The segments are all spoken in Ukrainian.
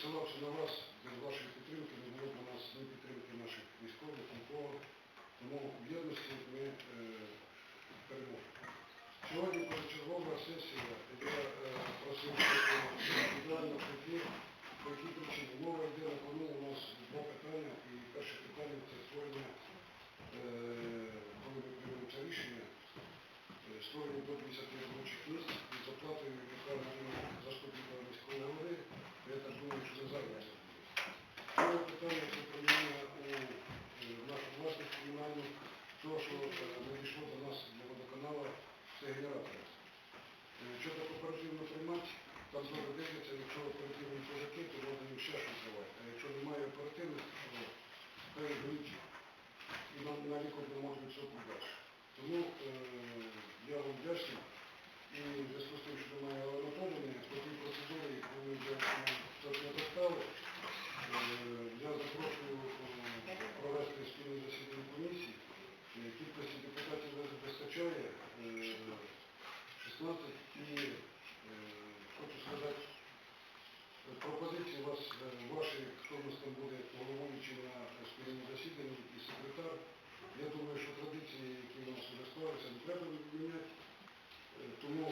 Ссилався на вас, без вашої підтримки не було б у нас ні підтримки наших військових, нікого. Тому в єдності ми е, переможемо. Сьогодні позачергова сесія, я е, просив індивідуально прийти, по якій причині. Мова йде на у нас два питання, і перше питання це створення, е, коли ми приймемо це рішення, е, створення до 50 робочих місць і з оплатою лікарні. Так зараз це буде. Друге питання це приймання у нашу власність комунальну, того, що е, надійшло до нас для водоканалу, це генератори. Е, Що таке оперативно приймати, там знову дивляться, якщо оперативні козаки, то можна їм ще щось давати. А якщо немає оперативних, то передають і нам на лікар не можуть все далі. Тому е, я вам вдячний. І в зв'язку з тим, що немає Анатолія, по тій процедурі, яку ви вже ну, не достали, е, я запрошую е, провести спільне засідання комісії. Е, Кількості депутатів не вистачає, е, 16 і хочу сказати, пропозиції у вас, ваші, хто у нас там буде головуючий на спільному засіданні і секретар. Я думаю, що традиції, які у нас вже склалися, не треба відміняти. Тому,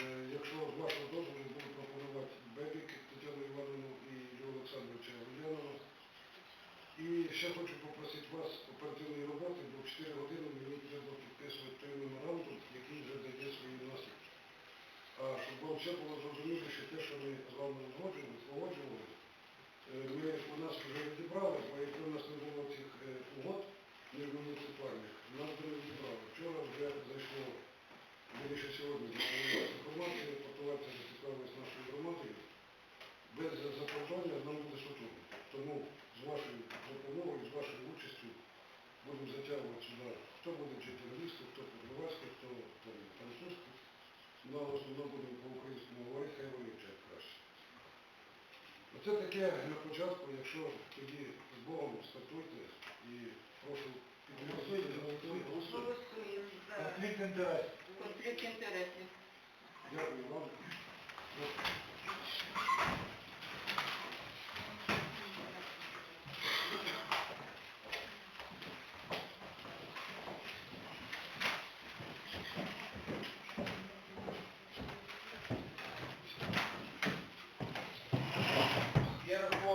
е, якщо з вашого дозволу буду пропонувати Бебік Тетяну Івановну і Юрія Олександровича Ульянова. І ще хочу попросити вас оперативної роботи, бо в 4 години мені треба підписувати той меморандум, який вже дає свої наслідки. А щоб вам все було зрозуміліше, те, що ми з вами погоджували, е, ми у нас вже відібрали, бо якби у нас не було цих е, угод між муніципальних, нас би не відібрали. Вчора вже зайшло, вирішив сьогодні, з'явилася інформація, портувальця зацікавилась нашою громадою. Без закордоння нам буде сутужно. Тому з вашою допомогою, з вашою участю будемо затягувати сюди, хто буде вчити англійську, хто по-словацьку, хто там французьку. Ну, а в основному будемо по-українському говорити, хай вони вчать краще. Оце таке на початку, якщо тоді з Богом стартуйте і прошу підтримати, голосуйте. Голосуємо за Конфлікт інтересів. конфлікт інтересів. Дякую вам.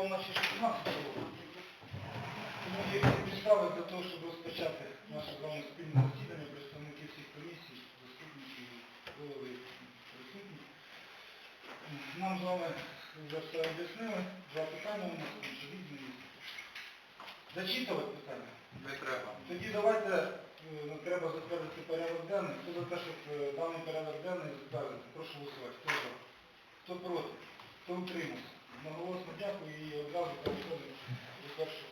Я рахував наші 16 років. Тому є всі підстави для того, щоб розпочати наше з вами спільне засідання, представники всіх комісій, заступників, голови присутні. Нам з вами вже все об'яснили. Два питання у нас очевидні. Зачитувати питання? Не треба. Тоді давайте, е, треба затвердити порядок денний. Хто за те, щоб е, даний порядок денний затвердити? Прошу голосувати. Хто за? Хто проти? Хто утримався? Наголосно дякую і одразу переходимо до першого.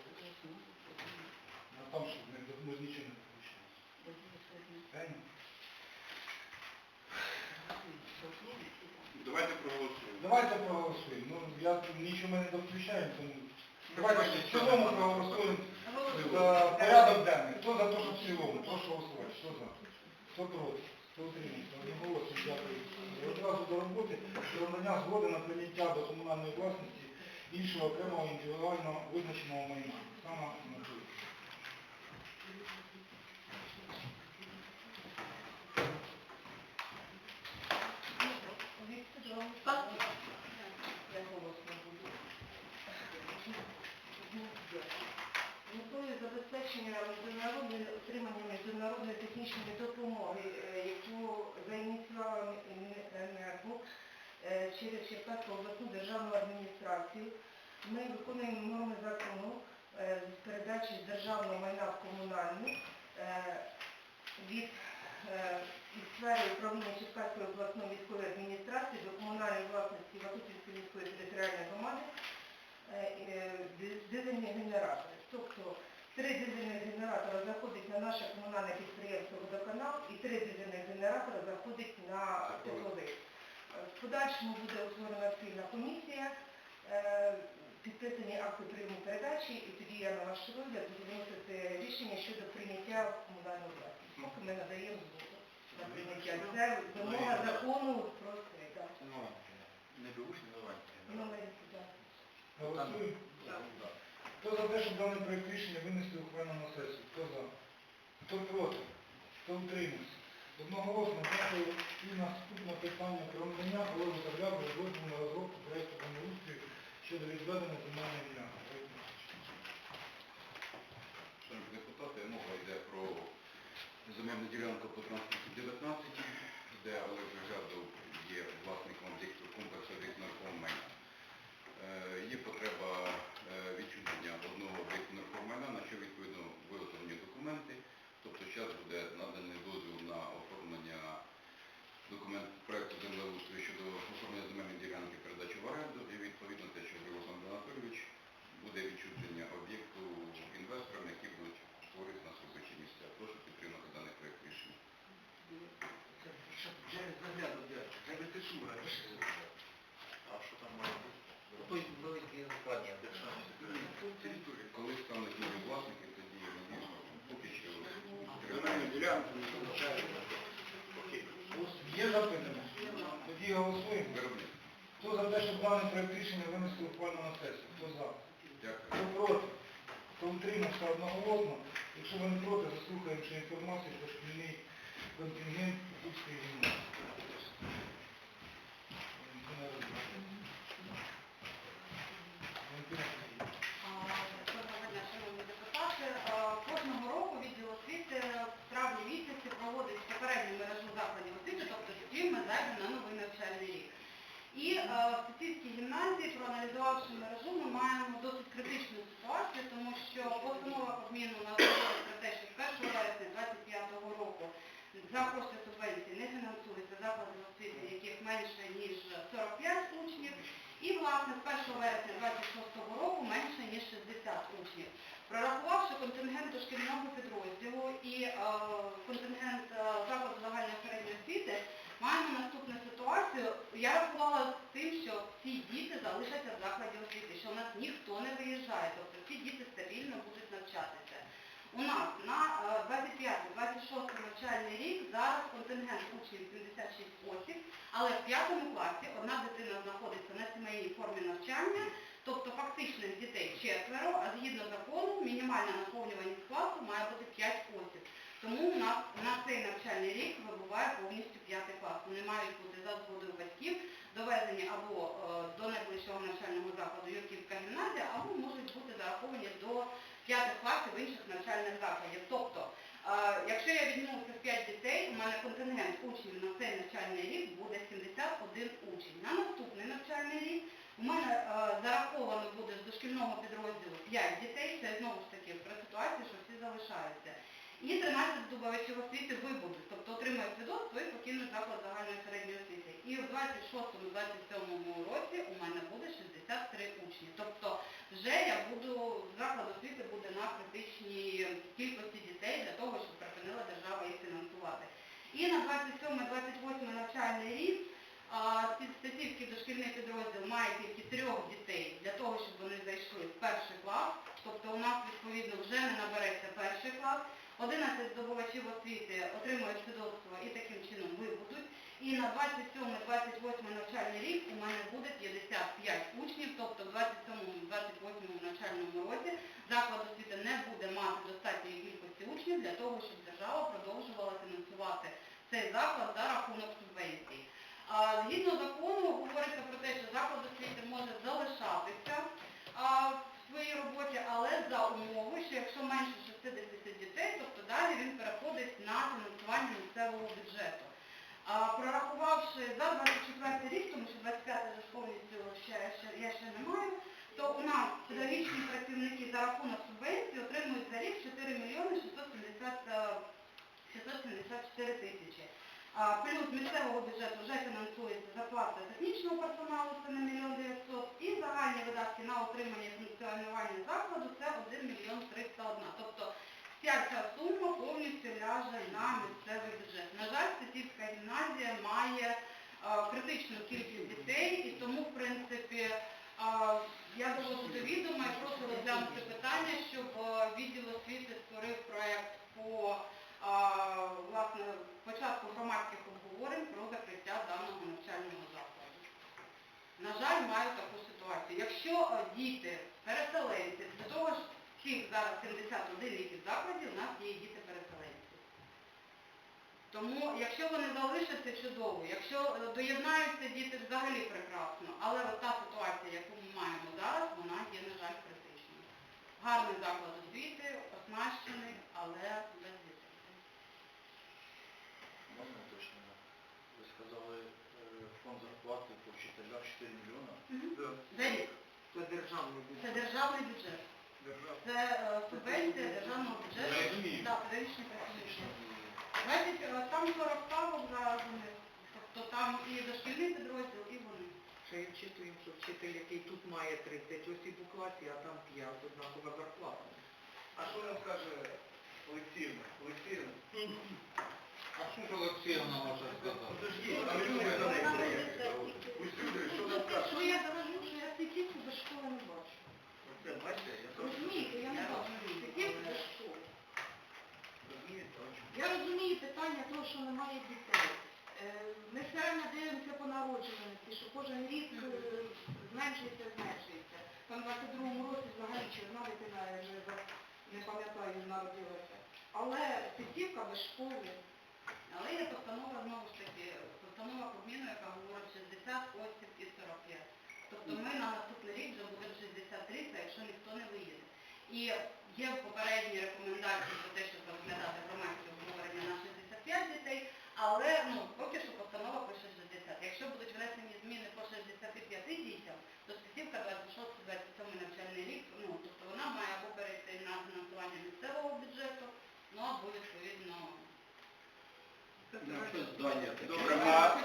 А там, щоб не, ми ж нічого не включили. Давайте проголосуємо. Давайте проголосуємо. Ну, я нічого ми не довключаємо, тому давайте в цілому проголосуємо за порядок денний. Хто за те, що в цілому? Прошу голосувати. Хто за? Хто проти? Одразу до роботи про надання згоди на прийняття до комунальної власності іншого окремого індивідуально визначеного майна. Саме. Я. Метою забезпечення міжнародної отримання міжнародної технічної допомоги, е, заініціювала Енерго е, через Черкаську обласну державну адміністрацію, ми виконуємо норми закону е, з передачі державного майна в комунальну е, від е, сфери управління Черкаської обласної військової адміністрації до комунальної власності Ватутівської міської територіальної громади е, е, дизельні генератори. Тобто три дизельних генератори заходять на наше комунальне підприємство «Водоканал» і три дизельних генератори заходять на. Е, В подальшому буде утворена спільна комісія, е, підписані акти прийому передачі, і тоді я на ваш розгляд буду виносити рішення щодо прийняття в комунальну власність. Поки ми надаємо згоду на прийняття. Це вимога закону про це. так. Не бігушні, давайте. Номер, так. Голосуємо. Хто за те, щоб даний проект рішення винести ухвально на сесію? Хто за? Хто проти? Хто утримався? Одноголосно дякую. І наступне питання про надання голови заявляв дозволу на розробку проєкту землеустрою щодо відведення земельної ділянки. Шановні депутати, мова йде про земельну ділянку по транспорту 19, де Олег Жадов є власником комплексу об'єкту нерухомого майна. Е, Є потреба е, відчуження одного об'єкту нерухомого майна, на що відповідно виготовлені документи. Тобто зараз буде наданий дозвіл на оформлення документ проекту землеустрою щодо оформлення земельної ділянки передачі в оренду і відповідно те, що говорив Олександр Анатолійович, буде відчуження об'єкту інвесторам, які будуть створити на робочі місця. Прошу підтримати даний проект рішення. А що там має бути? Той великий складні Території, коли стануть нові власники, тоді я надійсно поки що Земельну ділянку не залишаємо. Окей. Є запитання? Тоді голосуємо. виробник. Хто за те, щоб даний проект рішення винести ухвально на сесію? Хто за? Хто проти? Хто утримався одноголосно? Якщо ви не проти, заслухаємо ще інформацію про шкільний контингент Київської гімназії. Валентина Рудольфівна. Валентина Сергіївна. Доброго дня, шановні депутати. Е, Кожного року відділ освіти в травні місяці проводить попередню мережу закладів освіти, тобто з яким ми зайдемо на новий навчальний рік. І е, в Сосідській гімназії, проаналізувавши мережу, ми маємо досить критичну ситуацію, тому що постанова Кабміну на про те, що з 1 вересня 2025 року за кошти субвенції не фінансуються заклади освіти, яких менше ніж 45 учнів, і власне з 1 вересня 2026 року менше ніж 60 учнів. Прорахувавши контингент дошкільного підрозділу і е, контингент е, закладу загальної середньої освіти, маємо наступну ситуацію. Я рахувала з тим, що всі діти залишаться в закладі освіти, що в нас ніхто не виїжджає, тобто всі діти стабільно будуть навчатися. У нас на е, 25-26 навчальний рік зараз контингент учнів 76 осіб, але в п'ятому класі одна дитина знаходиться на сімейній формі навчання, тобто фактичних дітей четверо, а згідно закону мінімальна наповнюваність класу має бути 5 осіб. Тому у нас на цей навчальний рік вибуває повністю п'ятий клас. Вони мають бути за згодою батьків доведені або е, до найближчого навчального закладу Юрківська гімназія, або можуть бути зараховані до п'ятих класів інших навчальних закладів. Тобто, якщо я візьму цих 5 дітей, у мене контингент учнів на цей навчальний рік буде 71 учень. На наступний навчальний рік у мене зараховано буде з дошкільного підрозділу 5 дітей, це знову ж таки про ситуацію, що всі залишаються. І 13 здобувачів освіти вибудуть, тобто отримають свідоцтво і покинуть заклад загальної середньої освіти. І в 26-27 році у мене буде 63 учні. Тобто вже я буду, заклад освіти буде на критичній кількості дітей для того, щоб припинила держава їх фінансувати. І на 27-28 навчальний рік а, Стасівський дошкільний підрозділ має тільки трьох дітей для того, щоб вони зайшли в перший клас. Тобто у нас відповідно вже не набереться перший клас. 11 здобувачів освіти отримують свідоцтво і таким чином вибудуть. І на 27-28 навчальний рік у мене буде 55 учнів, тобто в 27-28 навчальному році заклад освіти не буде мати достатньої кількості учнів для того, щоб держава продовжувала фінансувати цей заклад за рахунок субвенцій. А, Згідно закону говориться про те, що заклад освіти може залишатися а, в своїй роботі, але за умови, що якщо менше 60 дітей, тобто далі він переходить на фінансування місцевого бюджету. А, Прорахувавши за 24 рік, тому що 25 вже повністю ще, ще, я ще не маю, то у нас педагогічні працівники за рахунок субвенції отримують за рік 4 мільйони 670 е, 674 тисячі. Плюс місцевого бюджету вже фінансується зарплата технічного персоналу, це на мільйон 900, і загальні видатки на отримання і функціонування закладу це 1 мільйон 301. Тобто вся ця сума повністю ляже на місцевий бюджет. На жаль, Сосівська гімназія має критичну кількість дітей, і тому, в принципі, а, я доводжу до відома і прошу розглянути питання, щоб е, відділ освіти створив проект по а, власне початку громадських обговорень про закриття даного навчального закладу. На жаль, маю таку ситуацію. Якщо е, діти, переселенці, до того ж всіх зараз 71 рік із закладів, у нас є діти переселенці. Тому, якщо вони залишаться, чудово. Якщо доєднаються діти, взагалі прекрасно. Але от та ситуація, яку ми маємо зараз, вона є, на жаль, критичною. Гарний заклад освіти, оснащений, але без дітей. Можна уточнення? Ви сказали, е, фонд зарплати по вчителях 4 мільйона. За рік. Це державний бюджет. Це державний бюджет. Це е, субвенція державного бюджету. Я розумію. Так, педагогічні працівники. Значить, е, там 40 ставок за них. Тобто там і дошкільний підрозділ, і вони. Ще й вчитуємо, що вчитель, який тут має 30 осіб у класі, а там 5, однакова зарплата. А що нам скаже Олексіївна? Олексіївна? А що ж Олексіївна може сказати? Подожди, там люди що нам дорожу, що я світівку без школи не бачу. Оце, бачите, я Розумієте, я не бачу світівку без школи. Розумієте, бачу. Я розумію питання того, що немає дітей. Е, Ми все время дивимося по народжуваності, що кожен рік е, зменшується, зменшується. Там в 22-му році взагалі чи одна дитина я вже не пам'ятаю, народилася. Але сидівка без школи. Але є постанова, знову ж таки, постанова Кабміну, яка говорить 60 осіб і 45. Тобто ми на наступний рік вже будемо 63, якщо ніхто не виїде. І є попередні рекомендації про те, щоб розглядати громадське обговорення на 65 дітей, але ну, поки що постанова пише 60. Якщо будуть внесені зміни по 65 дітям, то спецівка 26-27 навчальний рік, ну, тобто вона має або перейти на фінансування місцевого бюджету, ну або відповідно Таке? Добре, А,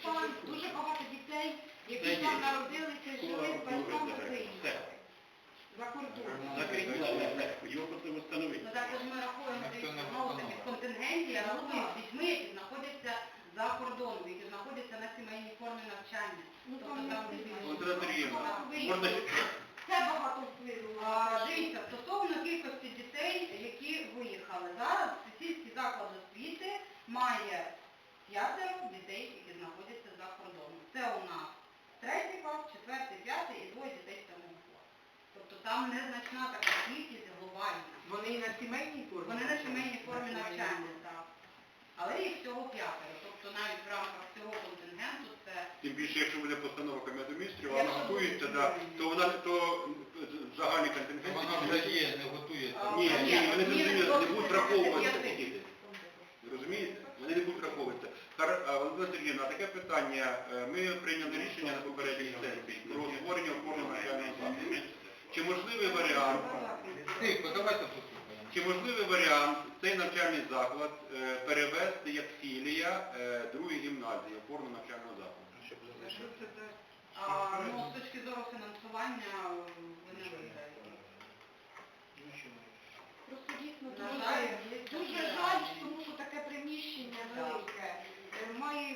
стан, дуже багато дітей, які там народилися, жили з батьками Все. виїхали за кордон. Його потрібно встановити. Ну також ми рахуємо контингенті, я рахую з дітьми, які знаходяться за кордоном, які знаходяться на сімейній формі навчання. Ну, Тобто там там не дітей. сильно. От Андріївна, Виїхали. можна Це багато впливу. А, Дивіться, стосовно кількості дітей, які виїхали. Зараз сільський заклад освіти має п'ятеро дітей, які знаходяться за кордоном. Це у нас третій клас, четвертий, п'ятий і двоє дітей сьомого класу. Тобто там незначна така кількість глобальна. Вони і на сімейній формі. Вони на сімейній формі навчання, так. Але їх всього п'ятеро. Тобто навіть в рамках цього контингенту це Тим якщо буде постанова Кабінету міністрів, Якщо вона готується, буде, да, то- вона то загальний контингент. Вона вже є, не готується. Ні, ні, вони ні, зрозуміли, не будуть враховуватися 65. такі діти. Розумієте? Вони не будуть враховуватися. Хар- а, Валентина Сергіївна, таке питання. Е, Ми прийняли рішення на попередній сесії про створення опорного навчального закладу. Чи можливий варіант, Тихо, давайте послухаємо. чи можливий варіант цей навчальний заклад е, перевести як філія е, другої гімназії опорного навчального А, ну, з точки зору фінансування ви не. Просто дійсно дуже, жаль, дуже жаль, тому що таке приміщення велике. Е, Має і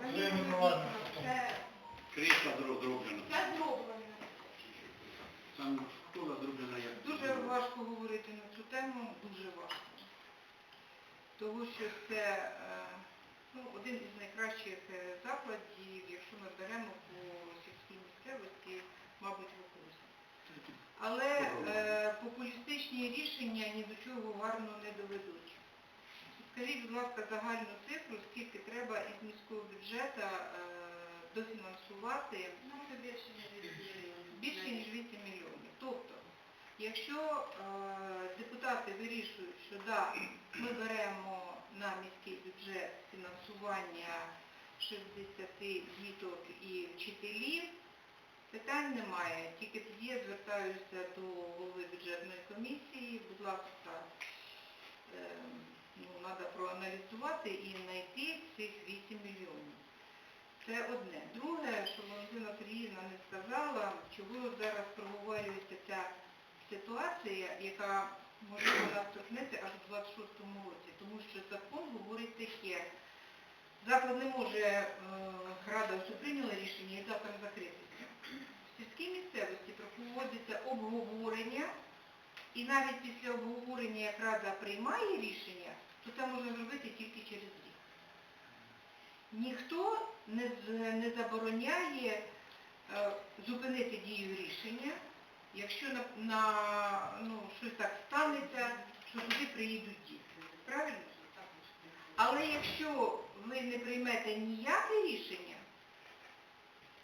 замінили Миколаївич, вікна, все, Кришка зроблена. все зроблено. Там школа зроблена як Дуже важко говорити на цю тему, дуже важко. Тому що це е, ну, один із найкращих е, закладів, якщо ми беремо по сільській місцевості, мабуть, в окрузі. Але е, популістичні рішення ні до чого гарно не доведуть. Скажіть, будь ласка, загальну цифру, скільки треба із міського бюджету е, дофінансувати Ну, це більше ніж 8 мільйонів. більше ніж 8 мільйонів. Тобто, якщо е, депутати вирішують, що да, ми беремо на міський бюджет фінансування 60 діток і вчителів, питань немає. Тільки тоді я звертаюся до голови бюджетної комісії, будь ласка, е, треба проаналізувати і знайти цих 8 мільйонів. Це одне. Друге, що Валентина Сергіївна не сказала, чого зараз проговорюється ця ситуація, яка можливо нас торкнеться аж у 26-му році, тому що закон говорить таке, заклад не може, е, рада все прийняла рішення і заклад закритися. В сільській місцевості проводиться обговорення, і навіть після обговорення, як рада приймає рішення, то це можна зробити тільки через рік. Ніхто не, не забороняє е, зупинити дію рішення, якщо на, на ну, щось так станеться, що туди приїдуть діти. Правильно? Але якщо ви не приймете ніяке рішення,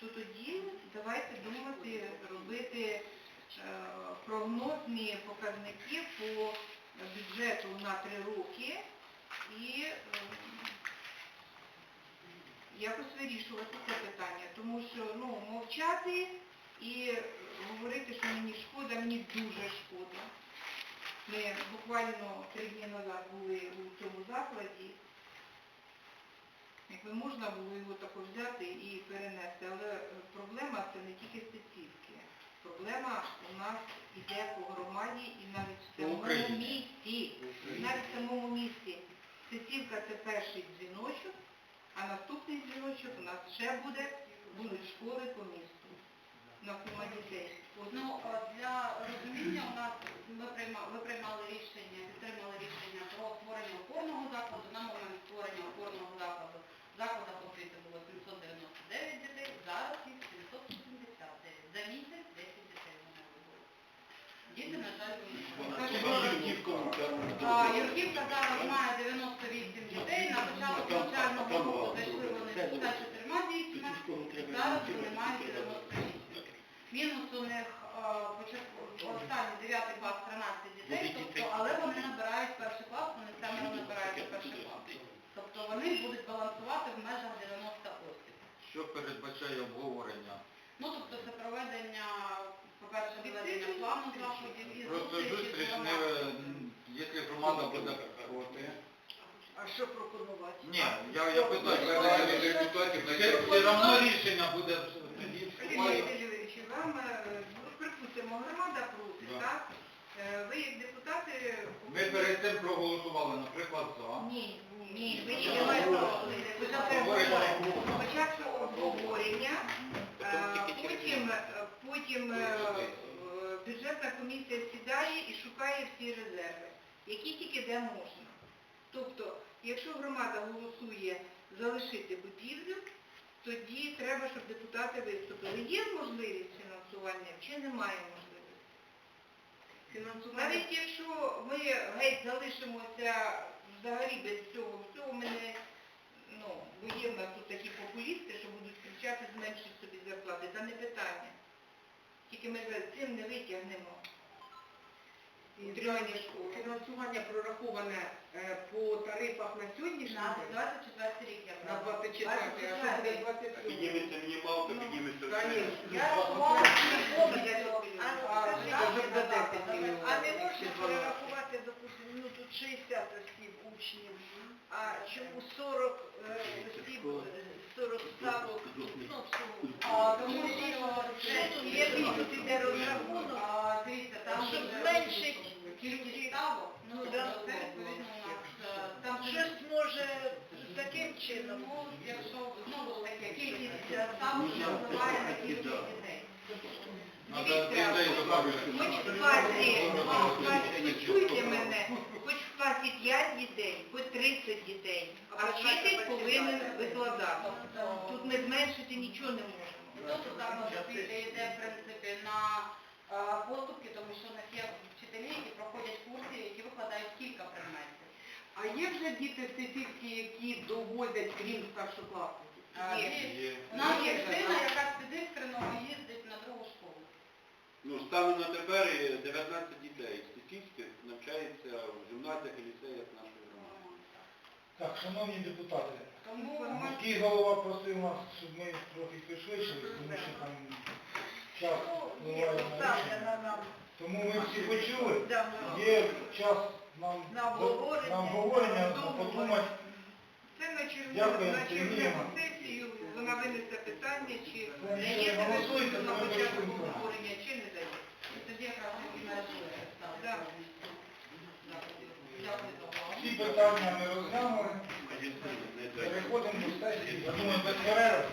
то тоді давайте думати, робити е, прогнозні показники по бюджету на три роки і е, якось вирішувати це питання. Тому що ну, мовчати і говорити, що мені шкода, мені дуже шкода. Ми буквально три дні назад були у цьому закладі. Якби можна було його тако взяти і перенести, але проблема це не тільки стецівки. Проблема у нас іде по громаді і навіть в самому місті. Навіть в самому місті. Сетівка це перший дзвіночок, а наступний дзвіночок у нас ще буде, будуть школи по місту. На кума дітей. Ну, для розуміння у нас ми приймали, ви приймали рішення, підтримали рішення про створення опорного закладу. На момент створення опорного закладу в закладах освіти було 799 дітей, зараз їх 789. За місяць 10 дітей вони вибули. Діти, на жаль, виїхали. А, Юрківка зараз має 98 дітей, на початку навчального року зайшли вони з 104 дітьми, зараз вони мають 98. Мінус у них е, початку- останній 9 клас 13 дітей, тобто, але вони набирають перший клас, вони семеро набирають у перший клас. Тобто вони будуть балансувати в межах 90 осіб. Що передбачає обговорення? Ну, тобто це проведення, по-перше, плану заходів і Просто зустріч не, якщо громада буде проти. А що пропонувати? Ні, я, я питаю, я ну, депутатів, все ну, одно рішення буде тоді Сергій. Васильович, вам, е, ну, припустимо, громада проти, Да. так? Е, Ви як депутати... Ми перед цим проголосували, наприклад, за. Ні, ні, ви не Спочатку спочатку обговорення, е, потім, е, потім е, бюджетна комісія сідає і шукає всі резерви, які тільки де можна. Тобто, якщо громада голосує залишити будівлю, тоді треба, щоб депутати виступили. Є можливість фінансування чи немає можливості? Фінансування Навіть якщо ми геть залишимося взагалі без цього всього, ми не, ну, бо є в нас тут такі популісти, що будуть кричати зменшити собі зарплати, це не питання. Тільки ми цим не витягнемо. Утримання школи. фінансування прораховане е, по тарифах на сьогоднішній На день? 24 рік я На брала. 24, а що буде 27? Підніметься мінімалка, Ну, підніметься Конечно. Я рахувала, повністю, А, ну, а, видатки вже буде додати, 10 мільйонів. А не можна два. перерахувати, допустимо, ну тут 60 осіб учнів, а чому 40 е, осіб, е, 40 ставок, ну всього. А, тому що Що тут є тут іде розрахунок? А, дивіться, там Щоб вже зменшить кількість ставок, ну, Ну, да. це відповідно у нас, е, там же Щось може таким чином. Ну, якщо знову ж таки кількість е, ставок не впливає на кількість дітей. Надо дітей добавити. Хоч в класі, хоч в класі, почуйте мене, хоч в класі 5 дітей, хоч 30 дітей, а вчитель повинен викладати. Тут ми зменшити нічого не можемо. Тобто там освіти йде, в принципі, на поступки, тому що у нас є вчителі, які проходять курси, які викладають кілька предметів. А є вже діти в статистики, які доводять крім старшокласників? Є. У нас є дитина, яка з їздить на другу школу. Ну, станом на тепер е, 19 дітей з навчається в гімназіях і ліцеях нашої громади. Так, шановні депутати, Тому міський голова просив нас, щоб ми трохи пришвидшились, тому що там час Ну, впливає на рішення. Тому ми всі почули, є час нам, На обговорення. на обговорення, подумати. Це на червону, Дякую, на Сергіївна. сесію, вона винесе питання, чи Це не ще є голосуйте, на початку обговорення, чи не дає. тоді якраз і можливо всі питання ми розглянули. Переходимо до сесії. Я думаю, без перерв.